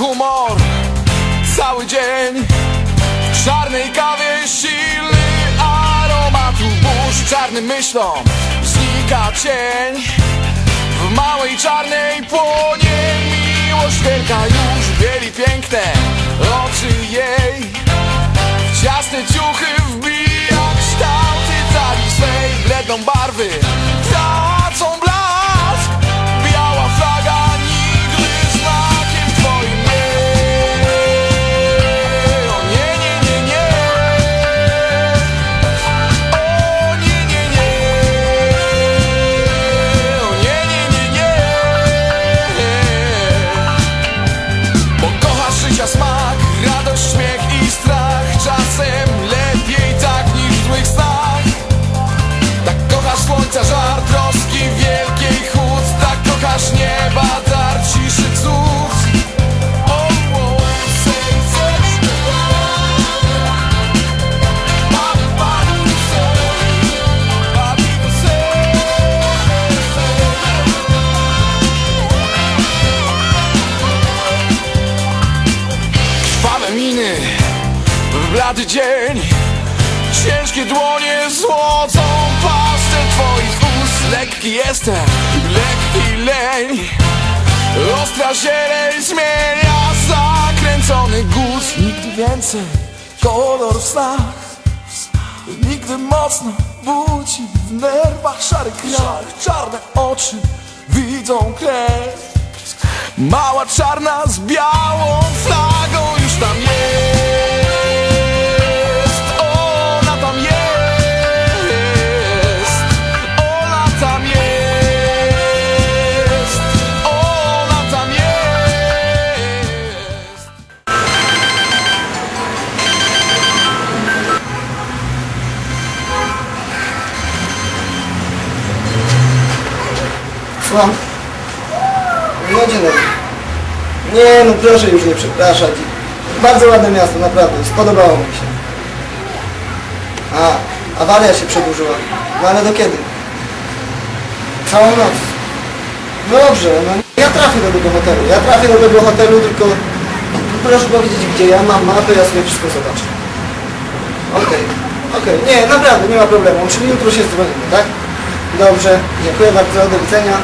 humor. Cały dzień W czarnej kawie silny aromatu burz. Czarnym myślom znika cień. W małej czarnej płonie Miłość wielka już. Bieli piękne oczy jej. W ciasne ciuchy wbija blady dzień. Ciężkie dłonie złocą pastę twoich ust. Lekki jestem, lekki leń. Ostra zieleń zmienia zakręcony guz. Nigdy więcej kolor w snach. Nigdy mocno budzi w nerwach szary krach Czarne oczy widzą krew. Mała czarna z białą flagą Słucham? No dzień dobry. Nie, no proszę już nie przepraszać. Bardzo ładne miasto, naprawdę. Spodobało mi się. A, awaria się przedłużyła. No ale do kiedy? Całą noc. No dobrze, no ja trafię do tego hotelu. Ja trafię do tego hotelu, tylko proszę powiedzieć gdzie ja mam mapę, ja sobie wszystko zobaczę. Okej, okej. Nie, naprawdę, nie ma problemu. Czyli jutro się dzwonimy, tak? Dobrze, dziękuję bardzo, do widzenia.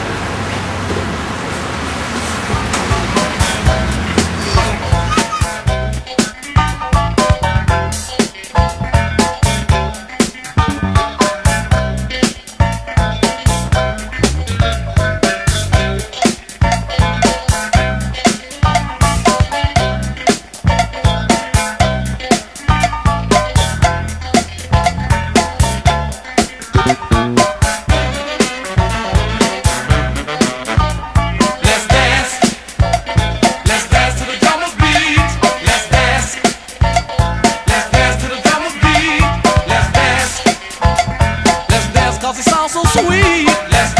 sweet. Let's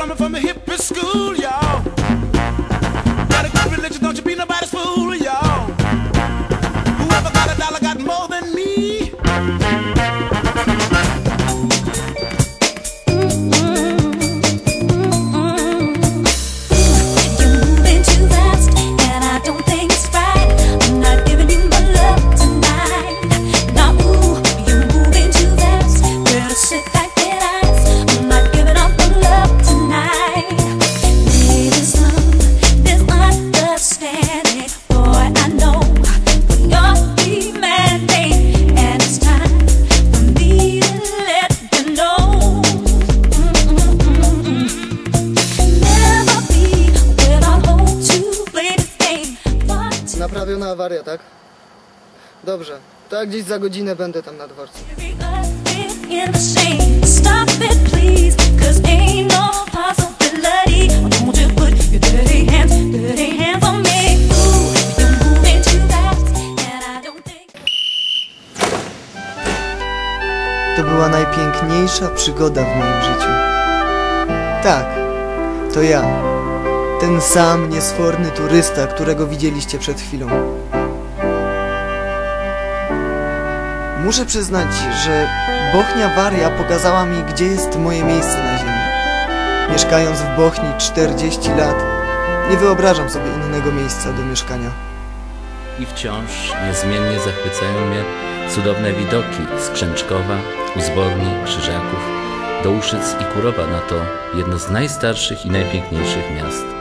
plumbing from a hippie school, y'all. Naprawiona awaria, tak? Dobrze. To ja gdzieś za godzinę będę tam na dworcu. To była najpiękniejsza przygoda w moim życiu. Tak, to ja. Ten sam niesforny turysta, którego widzieliście przed chwilą. Muszę przyznać, że Bochnia Waria pokazała mi, gdzie jest moje miejsce na ziemi. Mieszkając w Bochni 40 lat, nie wyobrażam sobie innego miejsca do mieszkania. I wciąż niezmiennie zachwycają mnie cudowne widoki z Krzęczkowa, Uzborni, Krzyżaków, Dołuszyc i Kurowa na to jedno z najstarszych i najpiękniejszych miast